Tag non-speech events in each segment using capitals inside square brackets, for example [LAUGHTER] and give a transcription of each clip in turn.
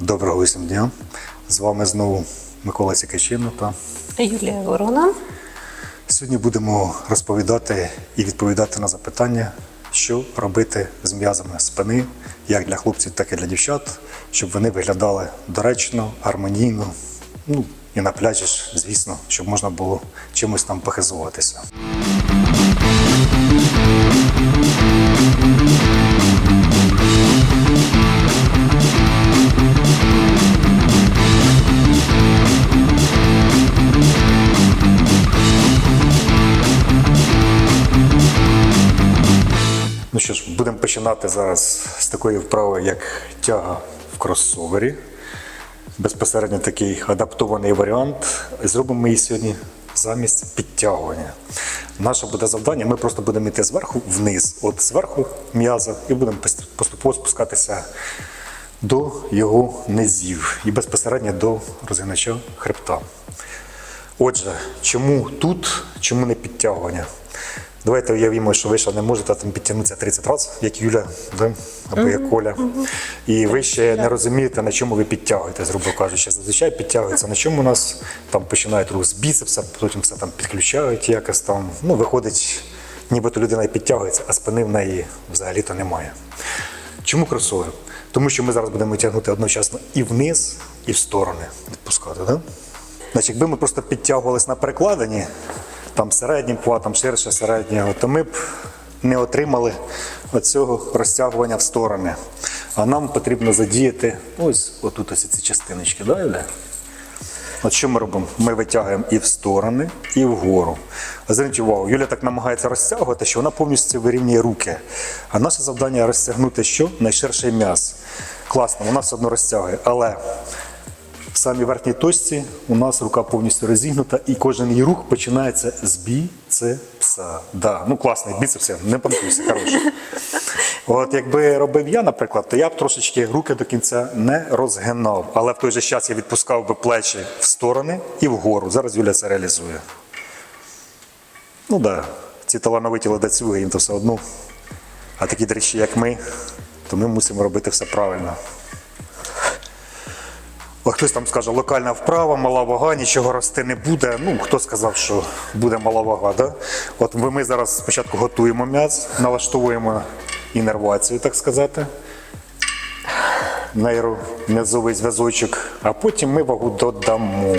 Доброго усім дня. З вами знову Микола Сікачино. Та Юлія Ворона. сьогодні будемо розповідати і відповідати на запитання, що робити з м'язами спини, як для хлопців, так і для дівчат, щоб вони виглядали доречно, гармонійно. Ну і на пляжі ж, звісно, щоб можна було чимось там похизуватися. Що ж, будемо починати зараз з такої вправи, як тяга в кросовері. Безпосередньо такий адаптований варіант. Зробимо її сьогодні замість підтягування. Наше буде завдання, ми просто будемо йти зверху вниз, от зверху м'яза, і будемо поступово спускатися до його низів і безпосередньо до розгинача хребта. Отже, чому тут, чому не підтягування? Давайте уявімо, що ви ще не можете там підтягнутися 30 разів, як Юля, да? або як Коля. І ви ще не розумієте, на чому ви підтягуєте, грубо кажучи. Зазвичай підтягується, на чому у нас там починають рух з біцепса, потім все там підключають якось там. Ну, виходить, нібито людина і підтягується, а спини в неї взагалі-то немає. Чому кросовер? Тому що ми зараз будемо тягнути одночасно і вниз, і в сторони відпускати. Да? Значить, якби ми просто підтягувалися на перекладині, там середнім хватом, ширше середнього, то ми б не отримали оцього розтягування в сторони. А нам потрібно задіяти ось отут ось ці частиночки. Да? От що ми робимо? Ми витягуємо і в сторони, і вгору. Зверніть увагу, Юля так намагається розтягувати, що вона повністю вирівнює руки. А наше завдання розтягнути що? Найширший м'яз. Класно, вона все одно розтягує. Але в самій верхній точці у нас рука повністю розігнута, і кожен її рух починається з біцепса. Да, ну класний біцепс, не панкуйся, хороший. [LAUGHS] От якби робив я, наприклад, то я б трошечки руки до кінця не розгинав. Але в той же час я відпускав би плечі в сторони і вгору. Зараз Юля це реалізує. Ну так, да, ці талановиті ледацюги, їм то все одно. А такі дрищі, як ми, то ми мусимо робити все правильно. Хтось там скаже, локальна вправа, мала вага, нічого рости не буде. Ну, хто сказав, що буде мала вага, да? От ми зараз спочатку готуємо м'яз, налаштовуємо інервацію, так сказати. Нейром'язовий зв'язочок, а потім ми вагу додамо.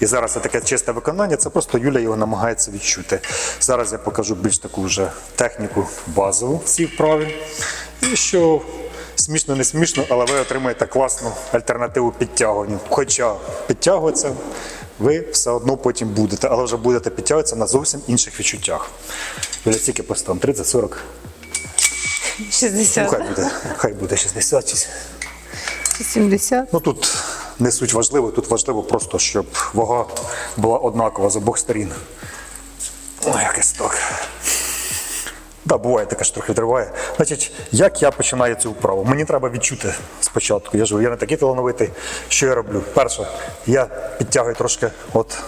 І зараз це таке чисте виконання, це просто Юля його намагається відчути. Зараз я покажу більш таку вже техніку базову в цій вправі. І що смішно, не смішно, але ви отримаєте класну альтернативу підтягуванню. Хоча підтягуватися ви все одно потім будете, але вже будете підтягуватися на зовсім інших відчуттях. Юля, стільки поставимо? 30, 40? Ну, хай буде, хай буде 60 чи 70. Ну тут не суть важливо, тут важливо просто, щоб вага була однакова з обох сторін. Ой, якось так. Да, буває таке, що трохи триває. Значить, як я починаю цю вправу? Мені треба відчути спочатку. Я ж я не такий талановитий. Що я роблю? Перше, я підтягую трошки, от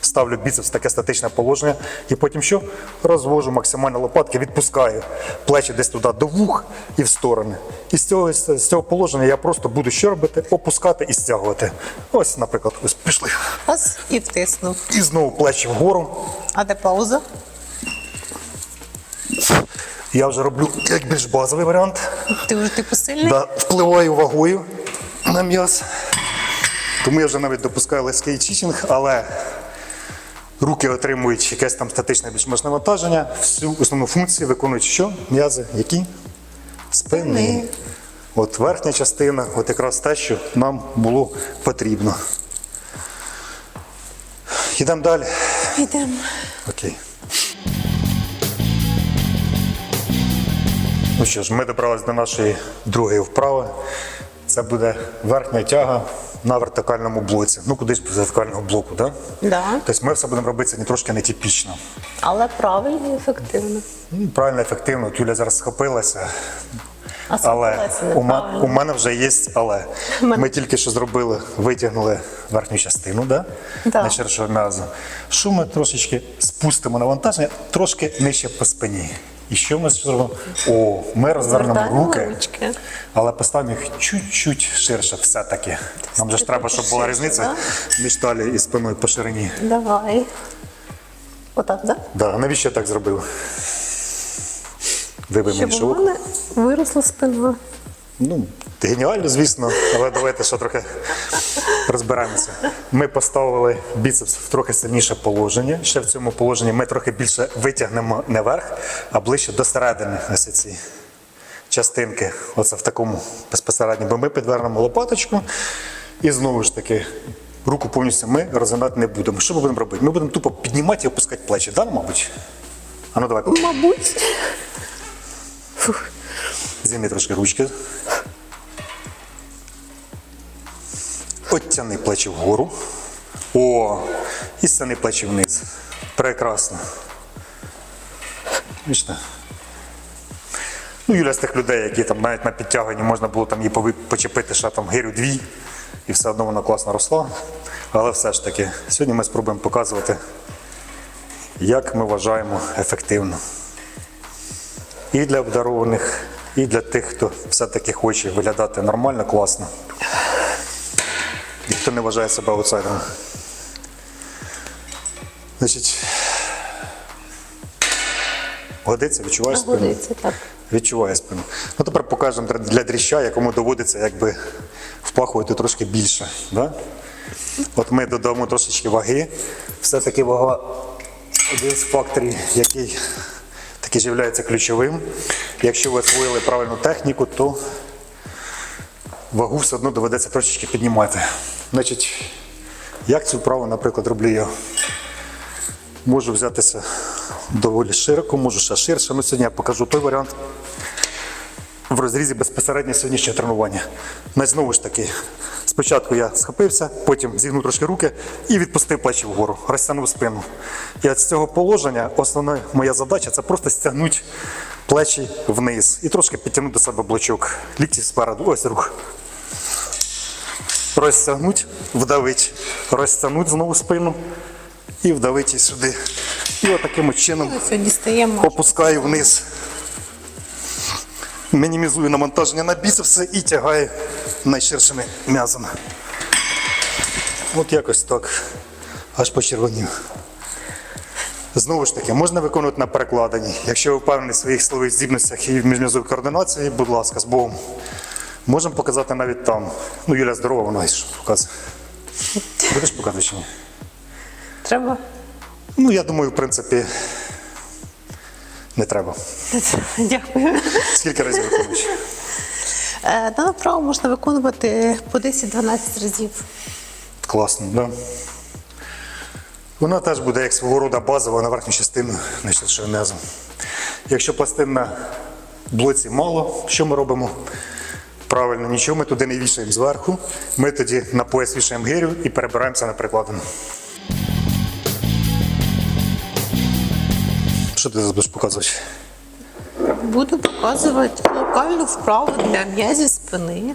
ставлю біцепс таке статичне положення, і потім що? Розвожу максимально лопатки, відпускаю плечі десь туди до вух і в сторони. І з цього, з цього положення я просто буду що робити? Опускати і стягувати. Ось, наприклад, ось пішли. Раз і втиснув. І знову плечі вгору. А де пауза? Я вже роблю як більш базовий варіант. Ти вже типу сильний? Да, впливаю вагою на м'яз. Тому я вже навіть допускаю легкий чичинг, але руки отримують якесь там статичне більш-менш навантаження. Всю основну функцію виконують що? М'язи, які? Спини. Спини. От верхня частина, от якраз те, що нам було потрібно. Йдемо далі. Йдемо. Окей. Ну що ж, ми добралися до нашої другої вправи. Це буде верхня тяга на вертикальному блоці. Ну, кудись без вертикального блоку, так? Да? Да. Тобто ми все будемо робити не трошки нетипічно. Але правильно і ефективно. Ну, Правильно, ефективно. Юля зараз схопилася. А Але у, ме- у мене вже є але. Ми тільки що зробили, витягнули верхню частину, да? Да. на ширшого м'яза. Що ми трошечки спустимо навантаження, трошки нижче по спині. І що ми зробимо? О, ми розвернемо руки, але поставимо їх чуть-чуть ширше все-таки. Нам же ж треба, щоб була різниця між талією і спиною по ширині. Давай. Отак, так? Да, навіщо я так зробив? Вибий Щоб у мене виросла спина. Ну, геніально, звісно, але давайте ще трохи розберемося. Ми поставили біцепс в трохи сильніше положення. Ще в цьому положенні ми трохи більше витягнемо не вверх, а ближче до середини ось ці частинки. Оце в такому безпосередньо. Бо ми підвернемо лопаточку і знову ж таки. Руку повністю ми розгинати не будемо. Що ми будемо робити? Ми будемо тупо піднімати і опускати плечі, да, мабуть? А ну давай. Мабуть. Зніми трошки ручки. Оттяни плечі вгору. О, і стяни плечі вниз. Прекрасно. Бачите? Ну, Юля з тих людей, які там навіть на підтягуванні можна було там її почепити ще там гирю дві, і все одно вона класно росла. Але все ж таки, сьогодні ми спробуємо показувати, як ми вважаємо ефективно і для обдарованих, і для тих, хто все-таки хоче виглядати нормально, класно. Хто не вважає себе аутсайдером. Значить, годиться, відчуваєш спину? Годиться, так. Відчуває спину. Ну тепер покажемо для- дріща, якому доводиться якби впахувати трошки більше. Да? От ми додамо трошечки ваги. Все-таки вага один з факторів, який таки є ключовим. Якщо ви освоїли правильну техніку, то вагу все одно доведеться трошечки піднімати. Значить, як цю вправу, наприклад, роблю я? Можу взятися доволі широко, можу ще ширше. Ну, сьогодні я покажу той варіант в розрізі безпосередньо сьогоднішнього тренування. Значить, знову ж таки, спочатку я схопився, потім зігнув трошки руки і відпустив плечі вгору, розтягнув спину. І з цього положення основна моя задача це просто стягнути плечі вниз і трошки підтягнути до себе блочок. Лікті спереду, ось рух. Розтягнуть, вдавить, розтягнуть знову спину і вдавить її сюди. І отаким от чином опускаю вниз. Мінімізую навантаження на біцепси і тягаю найширшими м'язами. От якось так. Аж почервонів. Знову ж таки, можна виконувати на перекладенні. Якщо ви впевнені в своїх силових здібностях і в міжнязовій координації, будь ласка, з Богом. Можемо показати навіть там. Ну, Юля здорова, вона і показує. Будеш показувати чи ні? Треба. Ну, я думаю, в принципі, не треба. [LAUGHS] Дякую. Скільки разів виконуєш? Дане вправу можна виконувати по 10-12 разів. Класно, да? Вона теж буде як свого роду базова на верхню частину м'язу. Якщо пластин на блоці мало, що ми робимо? Правильно, нічого ми туди не вішаємо зверху. Ми тоді на пояс вішаємо гирю і перебираємося на прикладину. Що ти зараз будеш показувати? Буду показувати локальну вправу для м'язів спини,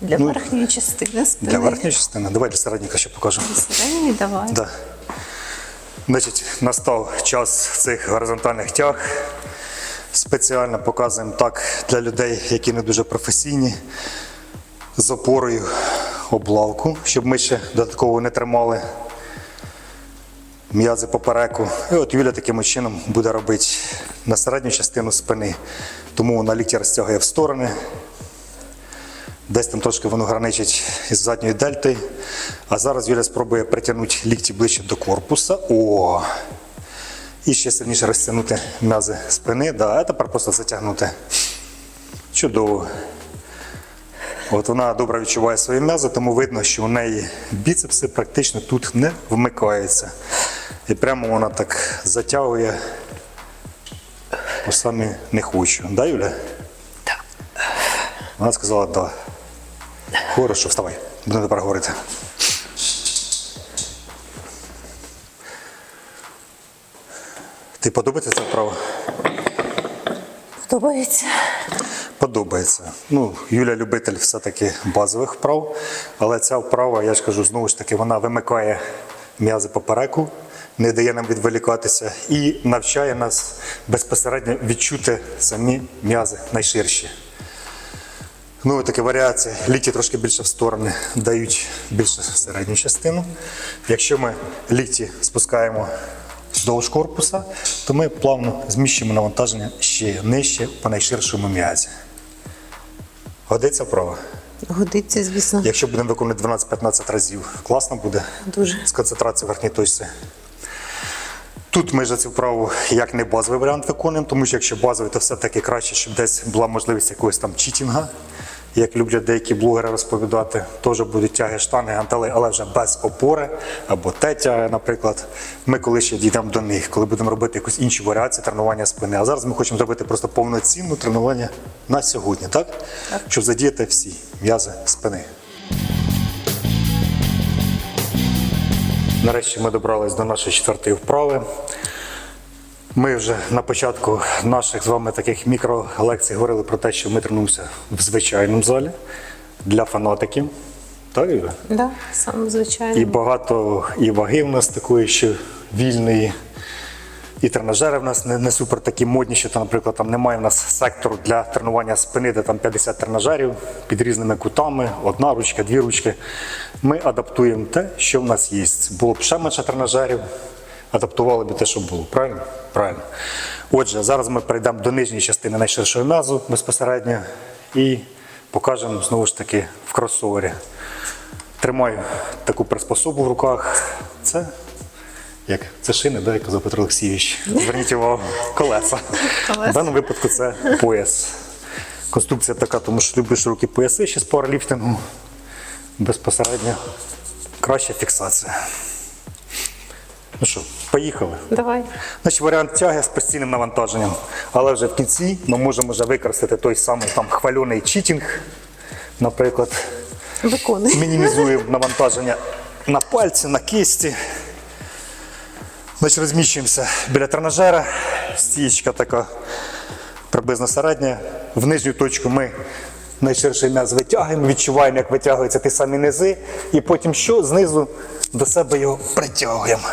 для верхньої частини спини. Для верхньої частини? Давай для середника ще покажу. Середньої давай. Да. Значить, настав час цих горизонтальних тяг. Спеціально показуємо так для людей, які не дуже професійні, з опорою облавку, щоб ми ще додатково не тримали м'язи попереку. І от Юля таким чином буде робити на середню частину спини. Тому вона лікті розтягує в сторони. Десь там трошки воно граничить із задньою дельтою. А зараз Юля спробує притягнути лікті ближче до корпуса. О! І ще сильніше розтягнути м'язи спини. Да, а тепер просто затягнути. Чудово. От вона добре відчуває свої м'язи, тому видно, що у неї біцепси практично тут не вмикаються. І прямо вона так затягує. Самі не хочу. Да, Юля? Так. Вона сказала, так. Да. Хорошо, вставай. Будемо тепер говорити. Ти подобається ця вправа? Подобається. Подобається. Ну, Юля любитель все-таки базових вправ, але ця вправа, я ж кажу, знову ж таки, вона вимикає м'язи попереку не дає нам відволікатися і навчає нас безпосередньо відчути самі м'язи найширші. Ну, таке варіація. Лікті трошки більше в сторони дають більше середню частину. Якщо ми лікті спускаємо вздовж корпуса, то ми плавно зміщуємо навантаження ще нижче по найширшому м'язі. Годиться вправо. Годиться, звісно, Якщо будемо виконувати 12-15 разів, класно буде дуже. з концентрацією в верхній точці. Тут ми ж цю вправу як не базовий варіант виконуємо, тому що якщо базовий, то все-таки краще, щоб десь була можливість якогось там читінга, як люблять деякі блогери розповідати. Теж будуть тяги штани, гантели, але вже без опори або тетя, наприклад. Ми коли ще дійдемо до них, коли будемо робити якусь іншу варіацію тренування спини. А зараз ми хочемо зробити просто повноцінне тренування на сьогодні, так? Щоб задіяти всі м'язи спини. Нарешті ми добрались до нашої четвертої вправи. Ми вже на початку наших з вами таких мікролекцій говорили про те, що ми тренуємося в звичайному залі для фанатиків. Так, Юля? Да, саме звичайно. І багато і ваги в нас такої, що вільної, і тренажери в нас не, не супер такі модні, що там, наприклад, там немає в нас сектору для тренування спини, де там 50 тренажерів під різними кутами, одна ручка, дві ручки. Ми адаптуємо те, що в нас є. Було б ще менше тренажерів, адаптували б те, що було. Правильно? Правильно. Отже, зараз ми перейдемо до нижньої частини найширшого м'язу безпосередньо і покажемо знову ж таки в кросовері. Тримаю таку приспособу в руках. Це як це шини, да, як казав Петро Олексійович. Зверніть увагу, колеса. Колеса. В даному випадку це пояс. Конструкція така, тому що люблю широкі пояси ще з пауерліфтингу. Безпосередньо краща фіксація. Ну що, поїхали. Давай. Значить, варіант тяги з постійним навантаженням. Але вже в кінці ми можемо вже використати той самий там хвальоний читінг, наприклад. Виконуй. Мінімізуємо навантаження на пальці, на кисті. Значить, розміщуємося біля тренажера. Стієчка така приблизно середня. В нижню точку ми найширший м'яз витягуємо, відчуваємо, як витягуються ті самі низи. І потім що знизу до себе його притягуємо.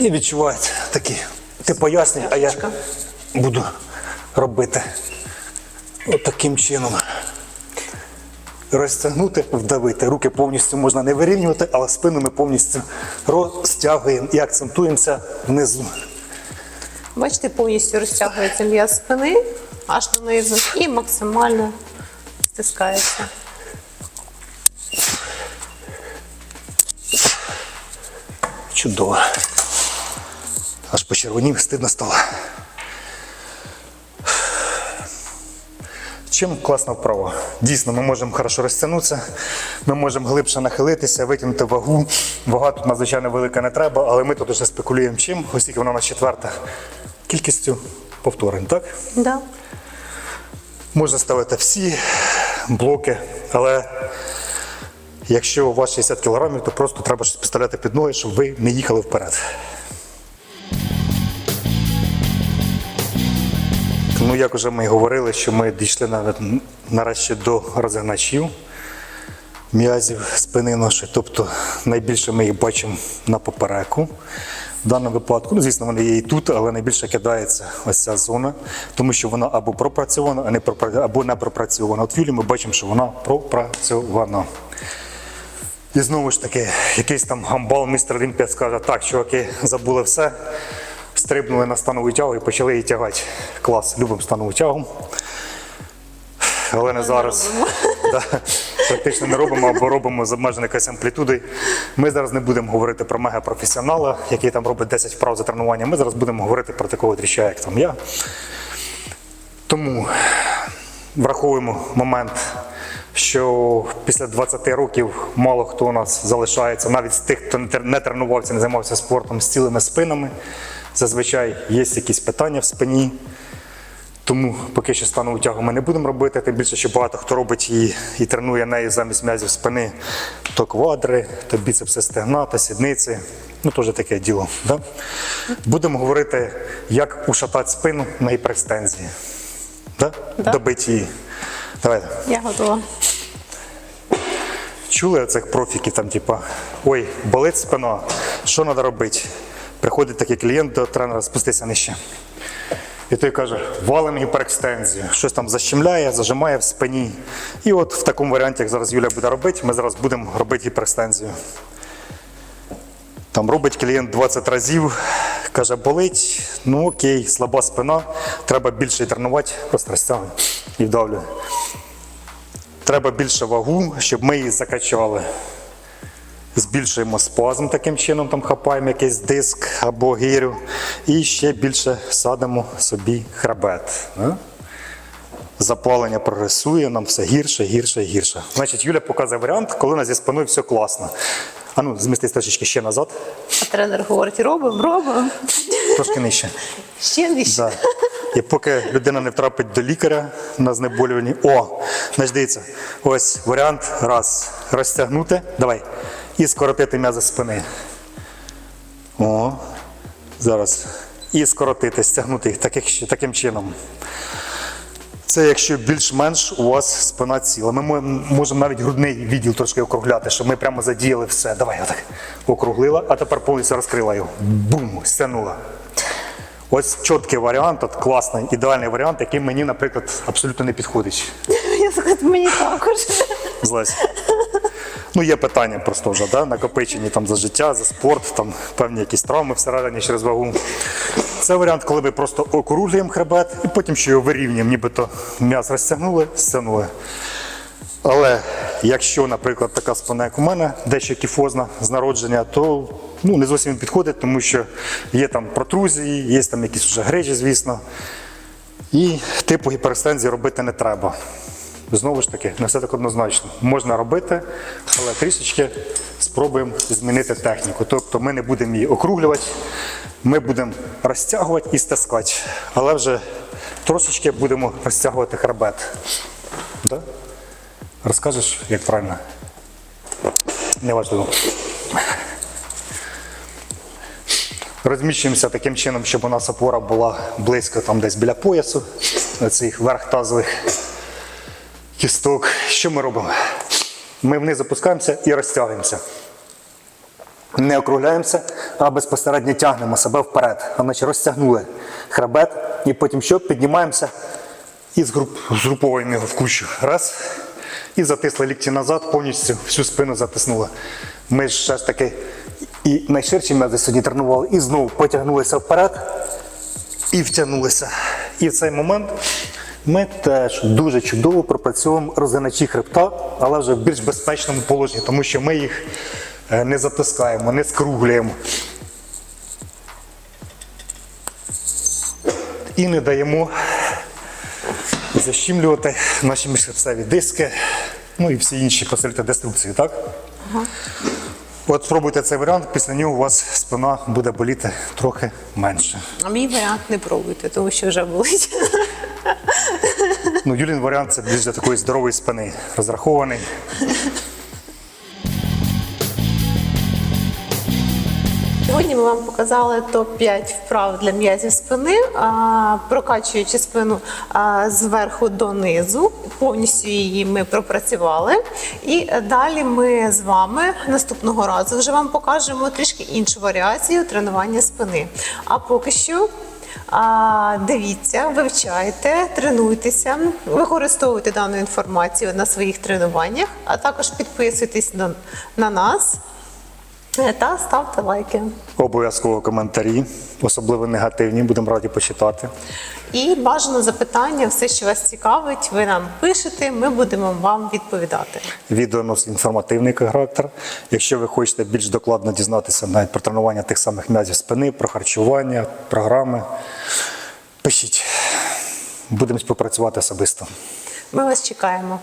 І відчуваєте такі. Ти пояснюй, а я буду робити от таким чином розтягнути, вдавити. Руки повністю можна не вирівнювати, але спину ми повністю розтягуємо і акцентуємося внизу. Бачите, повністю розтягується м'яз спини аж донизу і максимально стискається. Чудово. Почервонів, стидно стало. Чим класна вправа? Дійсно, ми можемо хорошо розтягнутися, ми можемо глибше нахилитися, витягнути вагу. Вага тут надзвичайно велика не треба, але ми тут вже спекулюємо чим, оскільки вона у нас четверта. Кількістю повторень, так? Да. Можна ставити всі блоки, але якщо у вас 60 кг, то просто треба щось підставляти під ноги, щоб ви не їхали вперед. Ну, як вже ми говорили, що ми дійшли на- нарешті до розгначів м'язів спини нашої. Тобто найбільше ми їх бачимо на попереку. В даному випадку, ну, звісно, вони є і тут, але найбільше кидається ось ця зона, тому що вона або пропрацьована, або не пропрацьована. От в Юлі ми бачимо, що вона пропрацьована. І знову ж таки, якийсь там гамбал, містер Олімпія скаже, так, чуваки, забули все, стрибнули на станову тягу і почали її тягати. Клас, любимо станову тягу. Але не зараз. [LAUGHS] Да, практично не робимо або робимо з обмеженою якоюсь амплітудою. Ми зараз не будемо говорити про мегапрофесіонала, який там робить 10 вправ за тренування. Ми зараз будемо говорити про такого тріща, як там я. Тому враховуємо момент, що після 20 років мало хто у нас залишається, навіть з тих, хто не тренувався, не займався спортом з цілими спинами. Зазвичай є якісь питання в спині. Тому поки що станову тягу ми не будемо робити, тим більше, що багато хто робить її і тренує нею замість м'язів спини, то квадри, то біцепси стегна, то сідниці. Ну, теж таке діло. Да? Будемо говорити, як ушатати спину на гіперекстензії. Да? Да. Добити її. Давайте. Я готова. Чули цих профіків, там, типа, ой, болить спина, що треба робити? Приходить такий клієнт до тренера, спустися нижче. І той каже, валим гіперекстензію. Щось там защемляє, зажимає в спині. І от в такому варіанті, як зараз Юля буде робити, ми зараз будемо робити гіперекстензію. Там робить клієнт 20 разів, каже, болить, ну окей, слаба спина, треба більше тренувати, просто розтягує і вдавлює. Треба більше вагу, щоб ми її закачали. Збільшуємо спазм таким чином, там хапаємо якийсь диск або гирю, і ще більше садимо собі хребет. Запалення прогресує, нам все гірше, гірше, гірше. Значить, Юля показує варіант, коли у нас зі спиною все класно. А ну, змістись трошечки ще назад, А тренер говорить: робимо, робимо. трошки нижче. Ще нижче. Да. І поки людина не втрапить до лікаря на знеболюванні. О, значить дивіться, ось варіант. Раз. Розтягнути. Давай. І скоротити м'язи спини. О. Зараз. І скоротити, стягнути їх таких, таким чином. Це якщо більш-менш у вас спина ціла. Ми можемо навіть грудний відділ трошки округляти, щоб ми прямо задіяли все. Давай, отак. Округлила, а тепер повністю розкрила його. Бум! Стягнула. Ось чіткий варіант, от класний, ідеальний варіант, який мені, наприклад, абсолютно не підходить. [LAUGHS] Я скажу, мені також. Злазь. Ну, є питання просто вже, да? накопичені там за життя, за спорт, там певні якісь травми всередині через вагу. Це варіант, коли ми просто округлюємо хребет і потім ще його вирівнюємо, нібито м'яз розтягнули, стягнули. Але якщо, наприклад, така спина, як у мене, дещо кіфозна з народження, то ну, не зовсім підходить, тому що є там протрузії, є там якісь вже грижі, звісно. І типу гіперекстензії робити не треба. Знову ж таки, не все так однозначно. Можна робити, але трішечки спробуємо змінити техніку. Тобто ми не будемо її округлювати, ми будемо розтягувати і стискати. Але вже трошечки будемо розтягувати хребет. Да? Розкажеш, як правильно? Неважливо. Розміщуємося таким чином, щоб у нас опора була близько там десь біля поясу, цих верх тазових кісток. Що ми робимо? Ми вниз опускаємося і розтягуємося. Не округляємося, а безпосередньо тягнемо себе вперед. А наче розтягнули хребет і потім що? Піднімаємося і згруп, згруповуємо його в кучу. Раз. І затисли лікті назад, повністю всю спину затиснули. Ми ж ще ж таки і найширші м'язи сьогодні тренували, і знову потягнулися вперед і втягнулися. І в цей момент ми теж дуже чудово пропрацьовуємо розгиначі хребта, але вже в більш безпечному положенні, тому що ми їх е, не затискаємо, не скруглюємо. І не даємо защімлювати наші міжхребцеві диски, ну і всі інші посилити деструкції, так? От спробуйте цей варіант, після нього у вас спина буде боліти трохи менше. А мій варіант не пробуйте, тому що вже болить. Ну, Юлін варіант це більш для такої здорової спини, розрахований. Сьогодні ми вам показали топ-5 вправ для м'язів спини, прокачуючи спину зверху донизу. Повністю її ми пропрацювали. І далі ми з вами наступного разу вже вам покажемо трішки іншу варіацію тренування спини. А поки що. Дивіться, вивчайте, тренуйтеся, використовуйте дану інформацію на своїх тренуваннях, а також підписуйтесь на, на нас е, та ставте лайки. Обов'язково коментарі, особливо негативні, будемо раді почитати. І бажано запитання, все, що вас цікавить, ви нам пишете, ми будемо вам відповідати. Відео носить інформативний характер. Якщо ви хочете більш докладно дізнатися навіть про тренування тих самих м'язів спини, про харчування, програми, пишіть. Будемо співпрацювати особисто. Ми вас чекаємо.